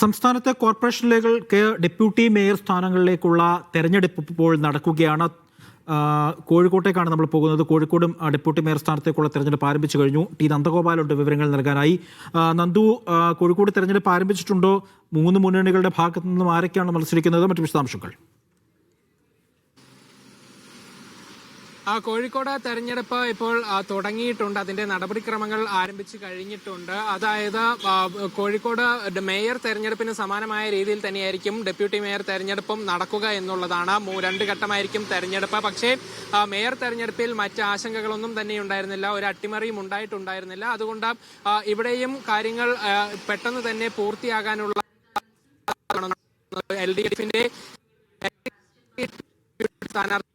സംസ്ഥാനത്തെ കോർപ്പറേഷനിലേക്ക് deputy mayor സ്ഥാനങ്ങളിലേക്കുള്ള തെരഞ്ഞെടുപ്പ് ഇപ്പോൾ നടക്കുകയാണ് കോഴിക്കോട്ടേക്കാണ് നമ്മൾ പോകുന്നത്. കോഴിക്കോടും ഡെപ്യൂട്ടി മേയർ സ്ഥാനത്തേക്കുള്ള തെരഞ്ഞെടുപ്പ് ആരംഭിച്ചു കഴിഞ്ഞു. ടി നന്ദഗോപാലുണ്ട് വിവരങ്ങൾ നൽകാനായി. നന്ദു കോഴിക്കോട് തെരഞ്ഞെടുപ്പ് ആരംഭിച്ചിട്ടുണ്ടോ? മൂന്ന് മുന്നണികളുടെ ഭാഗത്തു നിന്നും ആരൊക്കെയാണ് മത്സരിക്കുന്നത്? മറ്റു വിശദാംശങ്ങൾ. കോഴിക്കോട് തെരഞ്ഞെടുപ്പ് ഇപ്പോൾ തുടങ്ങിയിട്ടുണ്ട്. അതിന്റെ നടപടിക്രമങ്ങൾ ആരംഭിച്ചു കഴിഞ്ഞിട്ടുണ്ട്. അതായത് കോഴിക്കോട് മേയർ തെരഞ്ഞെടുപ്പിന് സമാനമായ രീതിയിൽ തന്നെയായിരിക്കും ഡെപ്യൂട്ടി മേയർ തെരഞ്ഞെടുപ്പും നടക്കുക എന്നുള്ളതാണ്. രണ്ട് ഘട്ടമായിരിക്കും തെരഞ്ഞെടുപ്പ്. പക്ഷേ മേയർ തെരഞ്ഞെടുപ്പിൽ മറ്റ് ആശങ്കകളൊന്നും തന്നെ ഉണ്ടായിരുന്നില്ല. ഒരു അട്ടിമറിയും ഉണ്ടായിട്ടുണ്ടായിരുന്നില്ല. അതുകൊണ്ട് ഇവിടെയും കാര്യങ്ങൾ പെട്ടെന്ന് തന്നെ പൂർത്തിയാകാനുള്ള എൽ ഡി എഫിന്റെ സ്ഥാനാർത്ഥി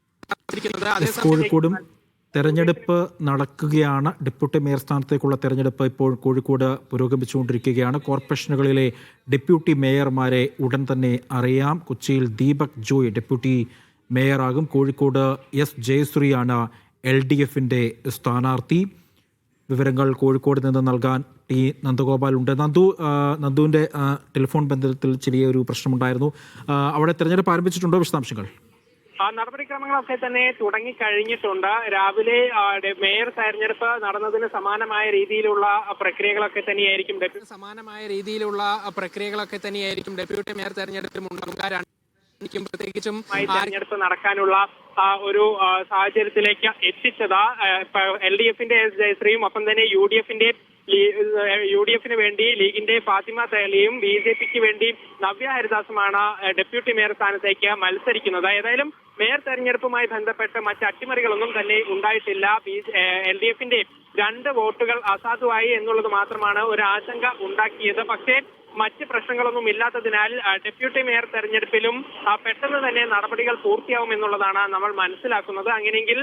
കോഴിക്കോടും തെരഞ്ഞെടുപ്പ് നടക്കുകയാണ്. ഡെപ്യൂട്ടി മേയർ സ്ഥാനത്തേക്കുള്ള തെരഞ്ഞെടുപ്പ് ഇപ്പോൾ കോഴിക്കോട് പുരോഗമിച്ചുകൊണ്ടിരിക്കുകയാണ്. കോർപ്പറേഷനുകളിലെ ഡെപ്യൂട്ടി മേയർമാരെ ഉടൻ തന്നെ അറിയാം. കൊച്ചിയിൽ ദീപക് ജോയ് ഡെപ്യൂട്ടി മേയറാകും. കോഴിക്കോട് എസ് ജയശ്രീയാണ് എൽ ഡി എഫിന്റെ സ്ഥാനാർത്ഥി. വിവരങ്ങൾ കോഴിക്കോട് നിന്ന് നൽകാൻ ടി നന്ദഗോപാൽ ഉണ്ട്. നന്ദു നന്ദുവിന്റെ ടെലിഫോൺ ബന്ധത്തിൽ ചെറിയൊരു പ്രശ്നമുണ്ടായിരുന്നു. അവിടെ തിരഞ്ഞെടുപ്പ് ആരംഭിച്ചിട്ടുണ്ടോ? വിശദാംശങ്ങൾ. നടപടിക്രമങ്ങളൊക്കെ തന്നെ തുടങ്ങിക്കഴിഞ്ഞിട്ടുണ്ട്. രാവിലെ മേയർ തെരഞ്ഞെടുപ്പ് നടന്നതിന് സമാനമായ രീതിയിലുള്ള പ്രക്രിയകളൊക്കെ തന്നെയായിരിക്കും ഡെപ്യൂട്ടി സമാനമായ രീതിയിലുള്ള പ്രക്രിയകളൊക്കെ തന്നെയായിരിക്കും ഡെപ്യൂട്ടി മേയർ തെരഞ്ഞെടുപ്പിലും ഉണ്ടാകുക രണ്ടിനും പ്രത്യേകിച്ചും തെരഞ്ഞെടുപ്പ് നടക്കാനുള്ള ഒരു സാഹചര്യത്തിലേക്ക് എത്തിച്ചത്. എൽ ഡി എഫിന്റെ എസ് ജയശ്രീയും ഒപ്പം തന്നെ യു ഡി എഫിന്റെ യു ഡി എഫിന് വേണ്ടി ലീഗിന്റെ ഫാത്തിമ സഹലിയും ബി ജെ പിക്ക് വേണ്ടി നവ്യ ഹരിദാസുമാണ് ഡെപ്യൂട്ടി മേയർ സ്ഥാനത്തേക്ക് മത്സരിക്കുന്നത്. ഏതായാലും മേയർ തെരഞ്ഞെടുപ്പുമായി ബന്ധപ്പെട്ട് മറ്റ് അട്ടിമറികളൊന്നും തന്നെ ഉണ്ടായിട്ടില്ല. എൽ ഡി എഫിന്റെ രണ്ട് വോട്ടുകൾ അസാധുവായി എന്നുള്ളത് മാത്രമാണ് ഒരു ആശങ്ക ഉണ്ടാക്കിയത്. പക്ഷേ മറ്റ് പ്രശ്നങ്ങളൊന്നും ഇല്ലാത്തതിനാൽ ഡെപ്യൂട്ടി മേയർ തെരഞ്ഞെടുപ്പിലും പെട്ടെന്ന് തന്നെ നടപടികൾ പൂർത്തിയാവും എന്നുള്ളതാണ് നമ്മൾ മനസ്സിലാക്കുന്നത്. അങ്ങനെയെങ്കിൽ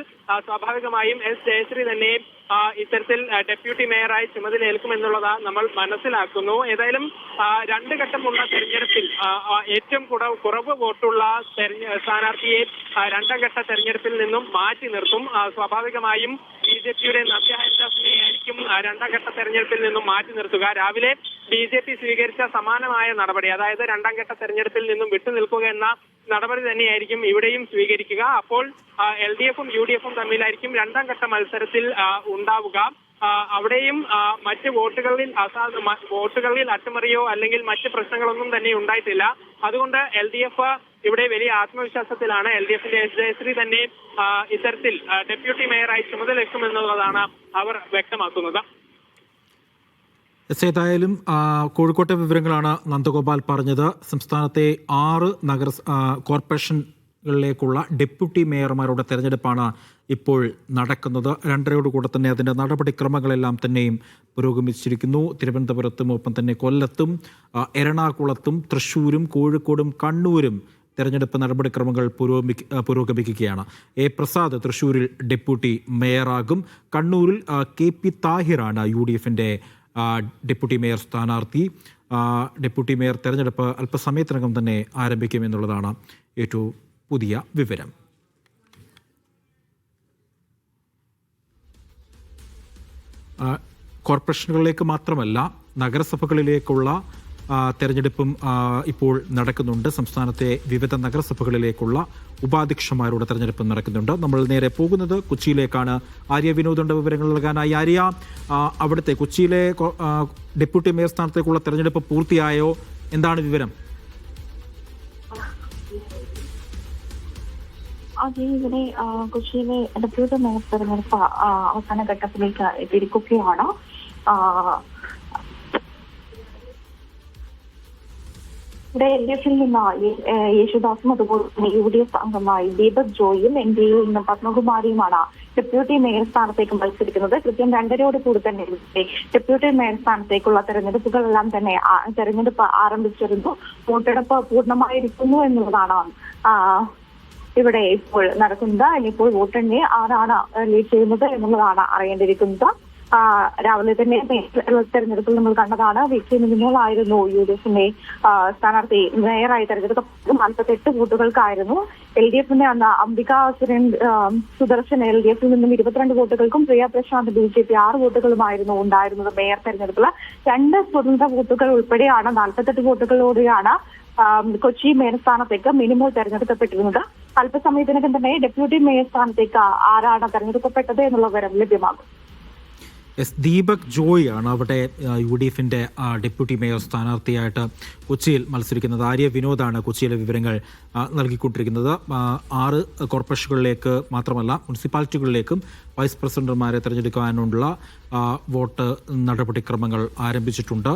സ്വാഭാവികമായും എസ് ജയശ്രീ തന്നെ ഇത്തരത്തിൽ ഡെപ്യൂട്ടി മേയറായി ചുമതലയേൽക്കുമെന്നുള്ളത് നമ്മൾ മനസ്സിലാക്കുന്നു. ഏതായാലും രണ്ട് ഘട്ടമുള്ള തെരഞ്ഞെടുപ്പിൽ ഏറ്റവും കുറവ് വോട്ടുള്ള സ്ഥാനാർത്ഥിയെ രണ്ടാം ഘട്ട തെരഞ്ഞെടുപ്പിൽ നിന്നും മാറ്റി നിർത്തും. സ്വാഭാവികമായും ബി ജെ പിയുടെ ഹരിദാസിനെയായിരിക്കും ആയിരിക്കും രണ്ടാം ഘട്ട തെരഞ്ഞെടുപ്പിൽ നിന്നും മാറ്റി നിർത്തുക. രാവിലെ ബി ജെ പി സ്വീകരിച്ച സമാനമായ നടപടി അതായത് രണ്ടാം ഘട്ട തെരഞ്ഞെടുപ്പിൽ നിന്നും വിട്ടുനിൽക്കുക എന്ന നടപടി തന്നെയായിരിക്കും ഇവിടെയും സ്വീകരിക്കുക. അപ്പോൾ എൽ ഡി എഫും യു ഡി എഫും തമ്മിലായിരിക്കും രണ്ടാം ഘട്ട മത്സരത്തിൽ ഉണ്ടാവുക. അവിടെയും മറ്റ് വോട്ടുകളിൽ അസാ വോട്ടുകളിൽ അട്ടിമറിയോ അല്ലെങ്കിൽ മറ്റ് പ്രശ്നങ്ങളൊന്നും തന്നെ ഉണ്ടായിട്ടില്ല. അതുകൊണ്ട് എൽ ഡി എഫ് ഇവിടെ വലിയ ആത്മവിശ്വാസത്തിലാണ്. എൽ ഡി എഫിന്റെ ജയശ്രീ തന്നെ ഇത്തരത്തിൽ ഡെപ്യൂട്ടി മേയറായി ചുമതലയേക്കുമെന്നുള്ളതാണ് അവർ വ്യക്തമാക്കുന്നത്. എസ് ഏതായാലും കോഴിക്കോട്ടെ വിവരങ്ങളാണ് നന്ദഗോപാൽ പറഞ്ഞത്. സംസ്ഥാനത്തെ ആറ് നഗര കോർപ്പറേഷനുകളിലേക്കുള്ള ഡെപ്യൂട്ടി മേയർമാരുടെ തെരഞ്ഞെടുപ്പാണ് ഇപ്പോൾ നടക്കുന്നത്. രണ്ടരയോടുകൂടെ തന്നെ അതിന്റെ നടപടിക്രമങ്ങളെല്ലാം തന്നെയും പുരോഗമിച്ചിരിക്കുന്നു. തിരുവനന്തപുരത്തും ഒപ്പം തന്നെ കൊല്ലത്തും എറണാകുളത്തും തൃശ്ശൂരും കോഴിക്കോടും കണ്ണൂരും തെരഞ്ഞെടുപ്പ് നടപടിക്രമങ്ങൾ പുരോഗമി പുരോഗമിക്കുകയാണ്. എ പ്രസാദ് തൃശ്ശൂരിൽ ഡെപ്യൂട്ടി മേയറാകും. കണ്ണൂരിൽ കെ പി താഹിറാണ് യു ഡി എഫിന്റെ ഡെപ്യൂട്ടി മേയർ സ്ഥാനാർത്ഥി ഡെപ്യൂട്ടി മേയർ തെരഞ്ഞെടുപ്പ് അല്പസമയത്തിനകം തന്നെ ആരംഭിക്കുമെന്നുള്ളതാണ് ഏറ്റവും പുതിയ വിവരം. കോർപ്പറേഷനുകളിലേക്ക് മാത്രമല്ല നഗരസഭകളിലേക്കുള്ള തെരഞ്ഞെടുപ്പും ഇപ്പോൾ നടക്കുന്നുണ്ട്. സംസ്ഥാനത്തെ വിവിധ നഗരസഭകളിലേക്കുള്ള ഉപാധ്യക്ഷന്മാരുടെ തെരഞ്ഞെടുപ്പ് നടക്കുന്നുണ്ട്. നമ്മൾ നേരെ പോകുന്നത് കൊച്ചിയിലേക്കാണ്. ആര്യ വിനോദുണ്ട് വിവരങ്ങൾ നൽകാനായി. ആര്യ അവിടുത്തെ കൊച്ചിയിലെ ഡെപ്യൂട്ടി മേയർ സ്ഥാനത്തേക്കുള്ള തെരഞ്ഞെടുപ്പ് പൂർത്തിയായോ? എന്താണ് വിവരം? അതെ ഇവിടെ കൊച്ചിയിലെ ഡെപ്യൂട്ടി മേയർ തെരഞ്ഞെടുപ്പ് അവസാന ഘട്ടത്തിലേക്ക് എത്തിയിരിക്കുകയാണ്. ഇവിടെ എൽ ഡി എഫിൽ നിന്നായി യേശുദാസും അതുപോലെ തന്നെ യു ഡി എഫ് അംഗമായി ദീപക് ജോയിയും എൻ ഡി എയിൽ നിന്ന് പത്മകുമാരിയുമാണ് ഡെപ്യൂട്ടി മേയർ സ്ഥാനത്തേക്ക് മത്സരിക്കുന്നത്. കൃത്യം രണ്ടരയോട് കൂടി തന്നെ ഡെപ്യൂട്ടി മേയർ സ്ഥാനത്തേക്കുള്ള തെരഞ്ഞെടുപ്പുകളെല്ലാം തന്നെ തെരഞ്ഞെടുപ്പ് ആരംഭിച്ചിരുന്നു. വോട്ടെടുപ്പ് പൂർണമായിരിക്കുന്നു എന്നുള്ളതാണ് ഇവിടെ ഇപ്പോൾ നടക്കുന്നത്. ഇനിയിപ്പോൾ വോട്ടെണ്ണി ആരാണ് ലീഡ് ചെയ്യുന്നത് എന്നുള്ളതാണ് അറിയേണ്ടിയിരിക്കുന്നത്. രാവിലെ തന്നെ തെരഞ്ഞെടുപ്പിൽ നമ്മൾ കണ്ടതാണ്. വീക്കിൽ മിനിമോളായിരുന്നു യു ഡി എഫിന്റെ സ്ഥാനാർത്ഥി മേയറായി തെരഞ്ഞെടുക്കപ്പെട്ടത്. നാൽപ്പത്തെട്ട് വോട്ടുകൾക്കായിരുന്നു. എൽ ഡി എഫിന്റെ അന്ന് അംബിക സുദർശൻ എൽ ഡി എഫിൽ നിന്നും ഇരുപത്തിരണ്ട് വോട്ടുകൾക്കും Priya Prashanth B J P ആറ് വോട്ടുകളുമായിരുന്നു ഉണ്ടായിരുന്നത് മേയർ തെരഞ്ഞെടുപ്പിൽ രണ്ട് സ്വതന്ത്ര വോട്ടുകൾ ഉൾപ്പെടെയാണ് നാൽപ്പത്തെട്ട് വോട്ടുകളോടെയാണ് കൊച്ചി മേയർ സ്ഥാനത്തേക്ക് മിനിമോൾ തെരഞ്ഞെടുക്കപ്പെട്ടിരുന്നത്. അല്പസമയത്തിനകം തന്നെ ഡെപ്യൂട്ടി മേയർ സ്ഥാനത്തേക്ക് ആരാണ് തെരഞ്ഞെടുക്കപ്പെട്ടത് എന്നുള്ള വിവരം ലഭ്യമാകും. എസ് ദീപക് ജോയ് ആണ് അവിടെ യു ഡി എഫിന്റെ ഡെപ്യൂട്ടി മേയർ സ്ഥാനാർത്ഥിയായിട്ട് കൊച്ചിയിൽ മത്സരിക്കുന്നത്. ആര്യ വിനോദാണ് കൊച്ചിയിലെ വിവരങ്ങൾ നൽകിക്കൊണ്ടിരിക്കുന്നത്. ആറ് കോർപ്പറേഷനുകളിലേക്ക് മാത്രമല്ല മുനിസിപ്പാലിറ്റികളിലേക്കും വൈസ് പ്രസിഡന്റുമാരെ തിരഞ്ഞെടുക്കാനുള്ള വോട്ട് നടപടിക്രമങ്ങൾ ആരംഭിച്ചിട്ടുണ്ട്.